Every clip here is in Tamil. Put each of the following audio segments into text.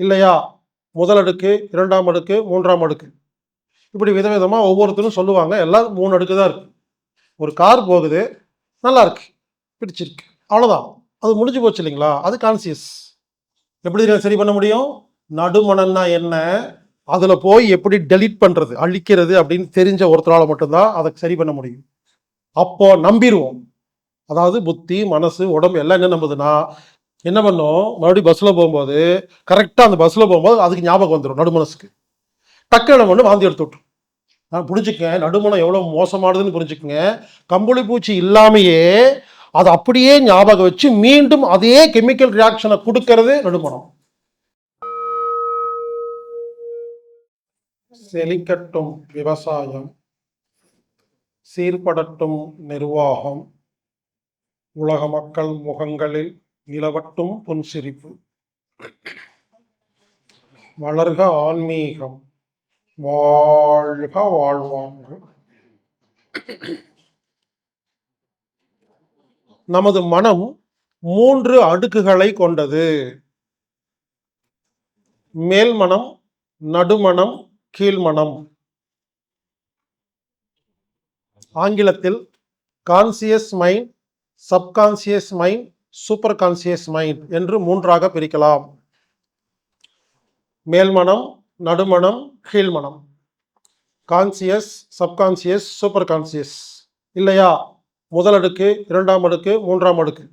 இல்லையா? முதல் அடுக்கு இரண்டாம் அடுக்கு மூன்றாம் அடுக்கு. இப்படி விதவிதமாக ஒவ்வொருத்தரும் சொல்லுவாங்க. எல்லாம் மூணு அடுக்கு தான் இருக்குது ஒரு கார் போகுது நல்லா இருக்கு. பிடிச்சிருக்கு. அவ்வளோதான் அது முடிஞ்சு போச்சு இல்லைங்களா? அது கான்சியஸ் எப்படி சரி பண்ண முடியும்? நடுமணம்னா என்ன? அதில் போய் எப்படி டெலீட் பண்ணுறது அழிக்கிறது அப்படின்னு தெரிஞ்ச ஒருத்தரால் மட்டும்தான் அதை சரி பண்ண முடியும். அப்போ நம்பிடுவோம் அதாவது புத்தி மனசு உடம்பு எல்லாம் என்ன நம்புதுன்னா என்ன பண்ணும்? மறுபடியும் பஸ்ஸில் போகும்போது கரெக்டாக அந்த பஸ்ஸில் போகும்போது அதுக்கு ஞாபகம் வந்துடும் நடுமனசுக்கு டக்கு என்ன பண்ணு வாந்தி எடுத்து விட்டுரும். நான் புரிஞ்சுக்கேன் நடுமணம் எவ்வளோ மோசமானதுன்னு புரிஞ்சுக்கங்க. கம்பளி பூச்சி இல்லாமையே அதை அப்படியே ஞாபகம் வச்சு மீண்டும் அதே கெமிக்கல் ரியாக்ஷனை கொடுக்கறது நடுமணம். செழிக்கட்டும் விவசாயம் சீர்படட்டும் நிர்வாகம் உலக மக்கள் முகங்களில் நிலவட்டும் புன்சிரிப்பு. வளர்க ஆன்மீகம் வாழ்க வாழ்வாங்க. நமது மனம் மூன்று அடுக்குகளை கொண்டது. மேல்மனம் நடுமணம் கீழ்மனம். ஆங்கிலத்தில் conscious mind subconscious mind super conscious mind என்று மூன்றாக பிரிக்கலாம். மேல்மனம் நடுமணம் கீழ்மனம். கான்சியஸ் சப்கான்சியஸ் சூப்பர் கான்சியஸ் இல்லையா? முதல் அடுக்கு இரண்டாம் அடுக்கு மூன்றாம் அடுக்கு.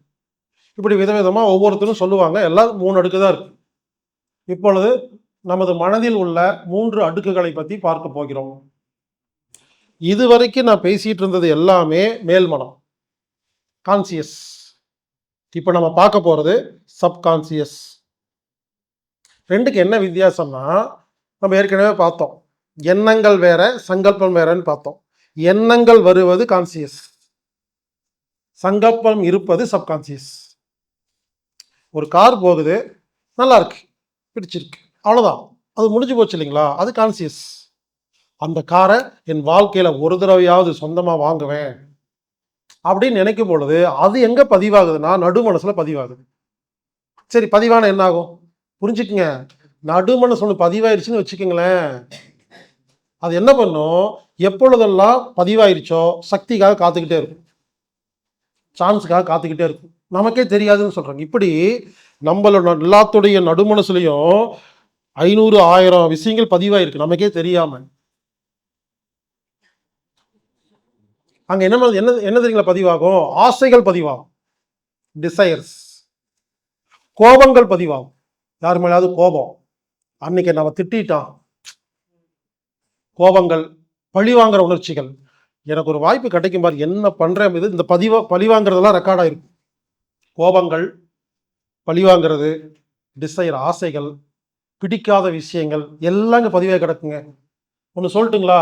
இப்படி விதவிதமாக ஒவ்வொருத்தரும் சொல்லுவாங்க. எல்லாம் மூணு அடுக்கு தான் இருக்கு. இப்பொழுது நமது மனதில் உள்ள மூன்று அடுக்குகளை பற்றி பார்க்க போகிறோம். இதுவரைக்கும் நான் பேசிட்டு இருந்தது எல்லாமே மேல்மனம். கான்சியஸ் இப்போ நம்ம பார்க்க போகிறது சப்கான்சியஸ் ரெண்டுக்கு என்ன வித்தியாசம்னா நம்ம ஏற்கனவே பார்த்தோம். எண்ணங்கள் வேற சங்கல்பம் வேறன்னு பார்த்தோம். எண்ணங்கள் வருவது கான்சியஸ் சங்கல்பம் இருப்பது சப்கான்சியஸ் ஒரு கார் போகுது நல்லா இருக்கு பிடிச்சிருக்கு அவ்வளோதான் அது முடிஞ்சு போச்சு இல்லைங்களா? அது கான்சியஸ் அந்த காரை என் வாழ்க்கையில் ஒரு தடவையாவது சொந்தமாக வாங்குவேன். அப்படின்னு நினைக்கும் பொழுது அது எங்கே பதிவாகுதுன்னா நடு மனசில் பதிவாகுது. சரி பதிவான என்ன ஆகும் புரிஞ்சுக்குங்க. நடு மனசு ஒன்று பதிவாயிருச்சுன்னு வச்சுக்கோங்களேன். அது என்ன பண்ணும்? எப்பொழுதெல்லாம் பதிவாயிருச்சோ சக்திக்காக காத்துக்கிட்டே இருக்கும். சான்ஸுக்காக காத்துக்கிட்டே இருக்கும். நமக்கே தெரியாதுன்னு சொல்கிறாங்க இப்படி நம்மளோட எல்லாத்துடைய நடுமனசுலையும் ஐநூறு ஆயிரம் விஷயங்கள் பதிவாயிருக்கு. நமக்கே தெரியாமல் அங்கே என்ன என்ன என்ன தெரியுங்களா பதிவாகும்? ஆசைகள் பதிவாகும். டிசைர்ஸ் கோபங்கள் பதிவாகும். யார் மேலாவது கோபம். அன்னைக்கு நம்ம திட்டான் கோபங்கள் பழிவாங்குற உணர்ச்சிகள். எனக்கு ஒரு வாய்ப்பு கிடைக்கும் பாரு என்ன பண்ணுறேன் இது? இந்த பதிவா பழிவாங்கிறதெல்லாம் ரெக்கார்ட் ஆயிருக்கும் கோபங்கள் பழிவாங்கிறது டிசைர் ஆசைகள் பிடிக்காத விஷயங்கள் எல்லாம் இங்கே பதிவாக கிடக்குங்க. ஒன்று சொல்லட்டுங்களா?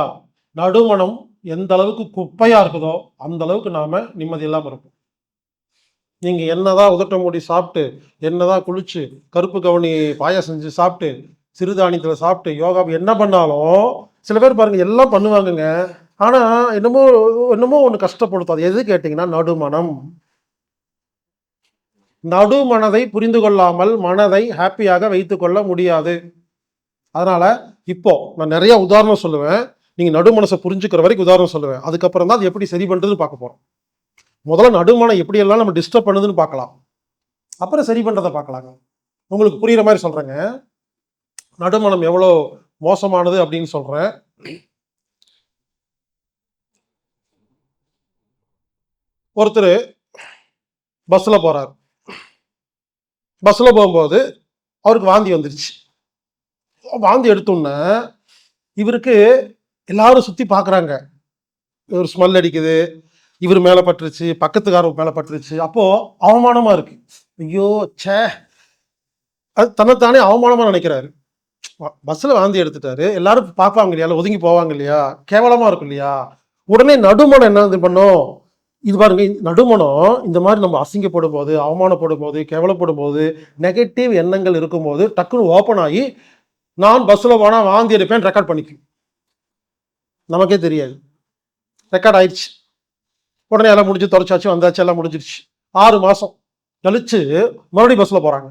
நடுமணம் எந்த அளவுக்கு குப்பையாக இருக்குதோ அந்த அளவுக்கு நாம் நிம்மதி இல்லாமல் இருப்போம். என்ன என்னதான் உதட்ட மூடி சாப்பிட்டு என்னதான் குளிச்சு கருப்பு கவுனி பாயாசம் செஞ்சு சாப்பிட்டு சிறுதானியத்தில் சாப்பிட்டு யோகா என்ன பண்ணாலும் சில பேர் பாருங்கள் எல்லாம் பண்ணுவாங்கங்க. ஆனால் என்னமோ என்னமோ ஒன்று கஷ்டப்படுத்தும். அது எது கேட்டிங்கன்னா நடுமணம். நடுமனதை புரிந்து கொள்ளாமல் மனதை ஹாப்பியாக வைத்துக்கொள்ள முடியாது. அதனால் இப்போ நான் நிறைய உதாரணம் சொல்லுவேன். நீங்கள் நடுமனசை புரிஞ்சுக்கிற வரைக்கும் உதாரணம் சொல்லுவேன் அதுக்கப்புறம் தான் அது எப்படி சரி பண்ணுறதுன்னு பார்க்க போகிறோம் முதல்ல நடுமனம் எப்படியெல்லாம் நம்ம டிஸ்டர்ப் பண்ணுதுன்னு பார்க்கலாம். அப்புறம் சரி பண்ணுறதை பார்க்கலாங்க. உங்களுக்கு புரிகிற மாதிரி சொல்றேங்க. நடுமனம் எவ்வளோ மோசமானது அப்படின்னு சொல்றேன். ஒருத்தர் பஸ்ஸில் போகிறார் பஸ்ஸில் போகும்போது அவருக்கு வாந்தி வந்துருச்சு. வாந்தி எடுத்தோன்னே இவருக்கு எல்லாரும் சுற்றி பார்க்குறாங்க இவர் ஸ்மெல் அடிக்குது. இவர் மேலே பட்டுருச்சு பக்கத்துக்காரர் மேலே பட்டுருச்சு. அப்போது அவமானமாக இருக்குது ஐயோ ச்சே. அது தன்னைத்தானே அவமானமாக நினைக்கிறாரு. பஸ்ஸில் வாந்தி எடுத்துட்டாரு. எல்லாரும் பார்ப்பாங்க இல்லையா? ஒதுங்கி போவாங்க இல்லையா? கேவலமாக இருக்கும் இல்லையா? உடனே நடுமணம் என்ன இது பண்ணும்? இது பாருங்க நடுமணம் இந்த மாதிரி நம்ம அசிங்கப்படும் போது அவமானப்படும் போது கேவலப்படும் போது நெகட்டிவ் எண்ணங்கள் இருக்கும்போது டக்குன்னு ஓப்பன் ஆகி நான் பஸ்ஸில் போனால் வாந்தி எடுப்பேன் ரெக்கார்ட் பண்ணிக்கும். நமக்கே தெரியாது. ரெக்கார்ட் ஆயிடுச்சு. உடனே எல்லாம் முடிஞ்சு தொடச்சாச்சு வந்தாச்சு எல்லாம் முடிஞ்சிருச்சு. ஆறு மாதம் கழிச்சு மறுபடியும் பஸ்ஸில் போகிறாங்க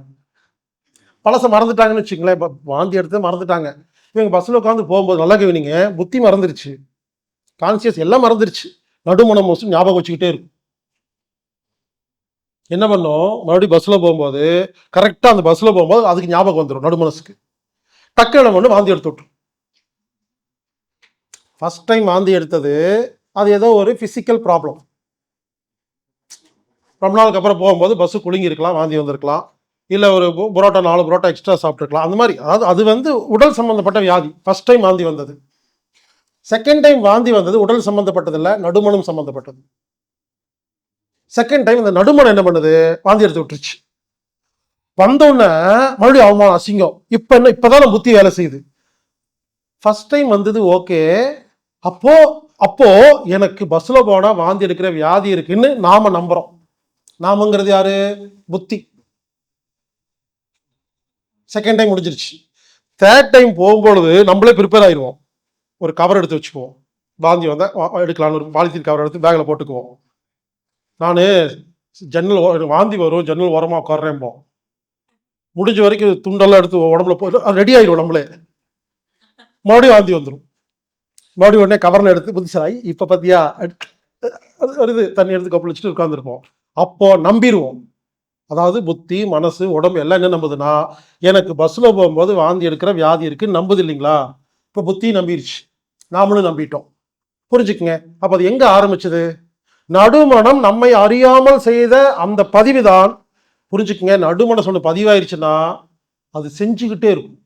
பழசை மறந்துட்டாங்கன்னு வச்சுங்களேன் இப்போ வாந்தி எடுத்து மறந்துட்டாங்க. இவங்க பஸ்ஸில் உட்காந்து போகும்போது நல்லா கவனிங்க புத்தி மறந்துருச்சு. கான்சியஸ் எல்லாம் மறந்துருச்சு. நடுமணம் மோசம் ஞாபகம் வச்சுக்கிட்டே இருக்கும். என்ன பண்ணோம்? மறுபடியும் பஸ்ஸில் போகும்போது கரெக்டாக அந்த பஸ்ஸில் போகும்போது அதுக்கு ஞாபகம் வந்துடும் நடுமனசுக்கு டக்கு என்ன பண்ணு வாந்தி எடுத்து விட்டுரும். ஃபர்ஸ்ட் டைம் வாந்தி எடுத்தது அது ஏதோ ஒரு ஃபிசிக்கல் ப்ராப்ளம் ரொம்ப நாளுக்கு அப்புறம் போகும்போது பஸ்ஸு குலுங்கியிருக்கலாம் வாந்தி வந்திருக்கலாம். இல்லை ஒரு புரோட்டா நாலு புரோட்டா எக்ஸ்ட்ரா சாப்பிட்ருக்கலாம் அந்த மாதிரி அதாவது அது வந்து உடல் சம்மந்தப்பட்ட வியாதி. ஃபர்ஸ்ட் டைம் வாந்தி வந்தது. செகண்ட் டைம் வாந்தி வந்தது உடல் சம்மந்தப்பட்டதில்லை நடுமணம் சம்மந்தப்பட்டது செகண்ட் டைம் இந்த நடுமணம் என்ன பண்ணுது? வாந்தி எடுத்து விட்டுருச்சு. வந்தோடனே மறுபடியும் அவமானம் அசிங்கம். இப்போ என்ன இப்போதான் புத்தி வேலை செய்யுது. ஃபஸ்ட் டைம் வந்தது ஓகே அப்போ அப்போ எனக்கு பஸ்ல போனா வாந்தி எடுக்கிற வியாதி இருக்குன்னு நாம நம்புறோம். நாமங்கிறது யாரு? புத்தி. செகண்ட் டைம் முடிஞ்சிருச்சு. தேர்ட் டைம் போகும்பொழுது நம்மளே ப்ரிப்பேர் ஆயிடுவோம் ஒரு கவர் எடுத்து வச்சுக்குவோம். வாந்தி வந்தால் எடுக்கலாம்னு ஒரு பாலித்தீன் கவர் எடுத்து பேக்கில் போட்டுக்குவோம். நான் ஜன்னல் வாந்தி வரும் ஜன்னல் ஓரமாக உட்காடுறேன்போம் முடிஞ்ச வரைக்கும் துண்டெல்லாம் எடுத்து உடம்புல போ ரெடி ஆயிடும் நம்மளே. மறுபடியும் வாந்தி வந்துடும் மறுபடியும் உடனே கவரில் எடுத்து புதுசாகி இப்போ பார்த்தியா அது வருது தண்ணி எடுத்து கப்பல் வச்சுட்டு உட்காந்துருப்போம் அப்போ நம்பிடுவோம் அதாவது புத்தி மனசு உடம்பு எல்லாம் என்ன நம்புதுன்னா எனக்கு பஸ்ஸில் போகும்போது வாந்தி எடுக்கிற வியாதி இருக்குன்னு நம்புது இல்லைங்களா? இப்போ புத்தி நம்பிடுச்சு நாமளும் நம்பிட்டோம். புரிஞ்சுக்குங்க. அப்போ அது எங்கே ஆரம்பிச்சது? நடுமணம் நம்மை அறியாமல் செய்த அந்த பதிவு தான் புரிஞ்சுக்குங்க. நடுமணம் சொல்ல பதிவாயிருச்சுன்னா அது செஞ்சுக்கிட்டே இருக்கும்.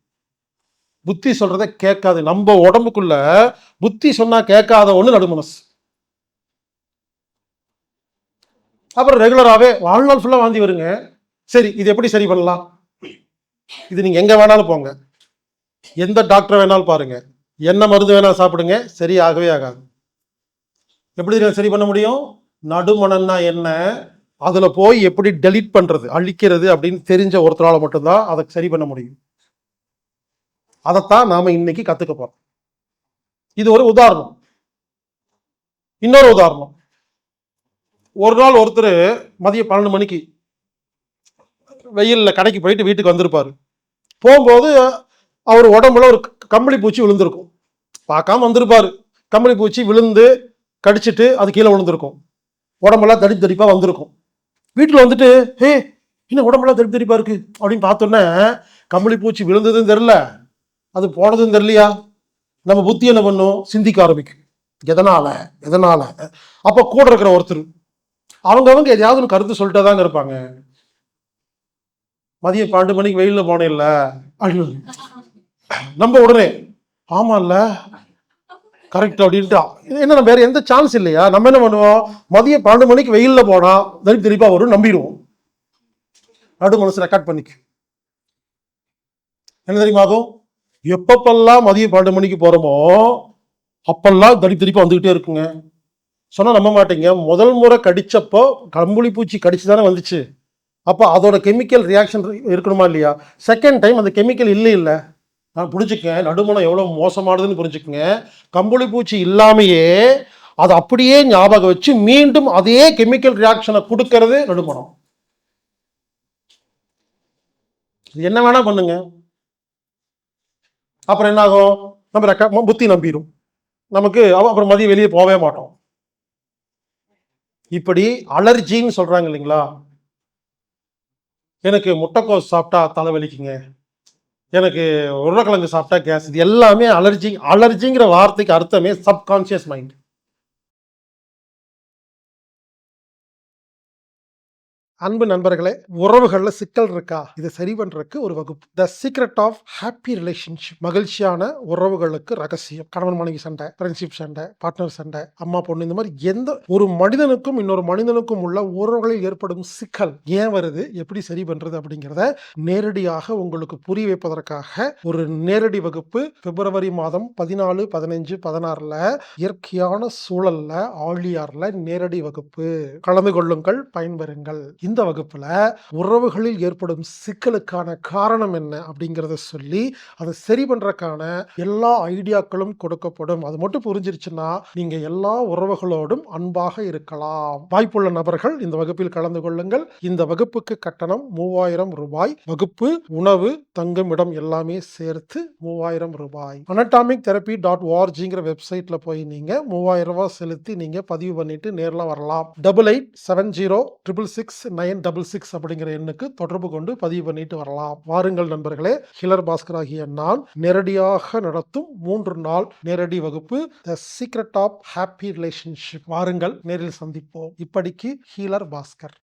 புத்தி சொல்றதை கேட்காது. நம்ம உடம்புக்குள்ள புத்தி சொன்னா கேட்காத ஒண்ணு நடுமனசு அப்புறம் ரெகுலராகவே வாழ்நாள் ஃபுல்லாக வாந்தி வருங்க. சரி இது எப்படி சரி பண்ணலாம்? இது நீங்கள் எங்கே வேணாலும் போங்க. எந்த டாக்டர் வேணாலும் பாருங்க. என்ன மருந்து வேணாலும் சாப்பிடுங்க. சரி ஆகவே ஆகாது. எப்படி சரி பண்ண முடியும்? நடுமணம்னா என்ன? அதில் போய் எப்படி டெலீட் பண்ணுறது அழிக்கிறது அப்படின்னு தெரிஞ்ச ஒருத்தரால் மட்டும்தான் அதை சரி பண்ண முடியும். அதைத்தான் நாம இன்னைக்கு கற்றுக்க போகிறோம் இது ஒரு உதாரணம். இன்னொரு உதாரணம். ஒரு நாள் ஒருத்தர் மதியம் பன்னெண்டு மணிக்கு வெயிலில் கடைக்கு போயிட்டு வீட்டுக்கு வந்திருப்பாரு. போகும்போது அவர் உடம்புல ஒரு கம்பளி பூச்சி விழுந்திருக்கும். பார்க்காம வந்திருப்பார். கம்பளி பூச்சி விழுந்து கடிச்சிட்டு அது கீழே விழுந்திருக்கும். உடம்பெல்லாம் தடிப்பு தடிப்பாக வந்திருக்கும். வீட்டில் வந்துட்டு ஹே என்ன உடம்பெல்லாம் தடிப்பு தடிப்பாக இருக்கு? அப்படின்னு பார்த்தோன்னே கம்பளி பூச்சி விழுந்ததுன்னு தெரில அது போனதும் தெரியலையா? நம்ம புத்தி என்ன பண்ணும்? சிந்திக்க ஆரம்பிக்கும். எதனால? எதனால? அப்போ கூட இருக்கிற ஒருத்தர் அவங்க அவங்க எதையாவது ஒன்று கருத்து சொல்லிட்டே தாங்க இருப்பாங்க. மதியம் பன்னெண்டு மணிக்கு வெயிலில் போனேன் இல்ல அப்படின்னு நம்ம உடனே ஆமாம்ல கரெக்ட் அப்படின்ட்டு. என்ன என்ன வேற எந்த சான்ஸ் இல்லையா? நம்ம என்ன பண்ணுவோம்? மதியம் பன்னெண்டு மணிக்கு வெயிலில் போனா தரிப்பு தெளிப்பா வரும் நம்பிடுவோம். நடு மனசு ரெக்கார்ட் பண்ணிக்கு என்ன தெரியுமா ஆகும்? எப்பப்பெல்லாம் மதியம் பன்னெண்டு மணிக்கு போகிறோமோ அப்பெல்லாம் தடி திருப்பி வந்துக்கிட்டே இருக்குங்க. சொன்னால் நம்ப மாட்டீங்க. முதல் முறை கடித்தப்போ கம்புளி பூச்சி கடிச்சு தானே வந்துச்சு. அப்போ அதோட கெமிக்கல் ரியாக்ஷன் இருக்கணுமா இல்லையா? செகண்ட் டைம் அந்த கெமிக்கல் இல்லை இல்லை. நான் புரிஞ்சுக்கங்க. நடுமணம் எவ்வளோ மோசமானதுன்னு புரிஞ்சுக்கங்க. கம்புளி பூச்சி இல்லாமையே அதை அப்படியே ஞாபகம் வச்சு மீண்டும் அதே கெமிக்கல் ரியாக்ஷனை கொடுக்கறது நடுமணம். இது என்ன வேணால் பண்ணுங்கள் அப்புறம் என்ன ஆகும் நம்ம ரெக்க புத்தி நம்பிடும் நமக்கு அப்புறம் மதியம் வெளியே போகவே மாட்டோம். இப்படி அலர்ஜின்னு சொல்றாங்க இல்லைங்களா? எனக்கு முட்டைக்கோஸ் சாப்பிட்டா தலைவலிக்குங்க எனக்கு உருளைக்கிழங்கு சாப்பிட்டா கேஸ். இது எல்லாமே அலர்ஜி அலர்ஜிங்கிற வார்த்தைக்கு அர்த்தமே சப்கான்சியஸ் மைண்ட் அன்பு நண்பர்களே உறவுகளில் சிக்கல் இருக்கா? இதை சரி பண்ணுறதுக்கு ஒரு வகுப்பு. The secret of happy relationship மகிழ்ச்சியான உறவுகளுக்கு ரகசியம். கணவன் மனைவி சண்டை ஃப்ரெண்ட்ஷிப் சண்டை பார்ட்னர் சண்டை அம்மா பொண்ணு இந்த மாதிரி எந்த ஒரு மனிதனுக்கும் இன்னொரு மனிதனுக்கும் உள்ள உறவுகளில் ஏற்படும் சிக்கல் ஏன் வருது? எப்படி சரி பண்ணுறது அப்படிங்கிறத நேரடியாக உங்களுக்கு புரிய வைப்பதற்காக ஒரு நேரடி வகுப்பு. பிப்ரவரி மாதம் பதினாலு பதினஞ்சு பதினாறில் இயற்கையான சூழலில் ஆழியாரில் நேரடி வகுப்பு. கலந்து கொள்ளுங்கள் பயன்பெறுங்கள். இந்த வகுப்பில் உறவுகளில் ஏற்படும் சிக்கலுக்கான காரணம் என்ன அப்படிங்கிறத சொல்லி அதை சரி பண்ணுறக்கான எல்லா ஐடியாக்களும் கொடுக்கப்படும். அது மட்டும் புரிஞ்சிருச்சுன்னா நீங்கள் எல்லா உறவுகளோடும் அன்பாக இருக்கலாம். வாய்ப்புள்ள நபர்கள் இந்த வகுப்பில் கலந்து கொள்ளுங்கள். இந்த வகுப்புக்கு கட்டணம் மூவாயிரம் ரூபாய். வகுப்பு உணவு தங்கும் இடம் எல்லாமே சேர்த்து மூவாயிரம் ரூபாய். அனட்டாமிக் தெரப்பி டாட் ஓஆர்ஜிங்கிற வெப்சைட்டில் போய் நீங்கள் மூவாயிரம் ரூபாய் செலுத்தி நீங்கள் பதிவு பண்ணிட்டு நேரில் வரலாம். Double eight seven zero triple six nine double six அப்படிங்கிற எண்ணுக்கு தொடர்பு கொண்டு பதிவு பண்ணிட்டு வரலாம். வாருங்கள் நண்பர்களே ஹிலர் பாஸ்கர் ஆகிய நான் நேரடியாக நடத்தும் மூன்று நாள் நேரடி வகுப்பு the secret of happy relationship வாருங்கள் நேரில் சந்திப்போம். இப்படிக்கு ஹீலர் பாஸ்கர்.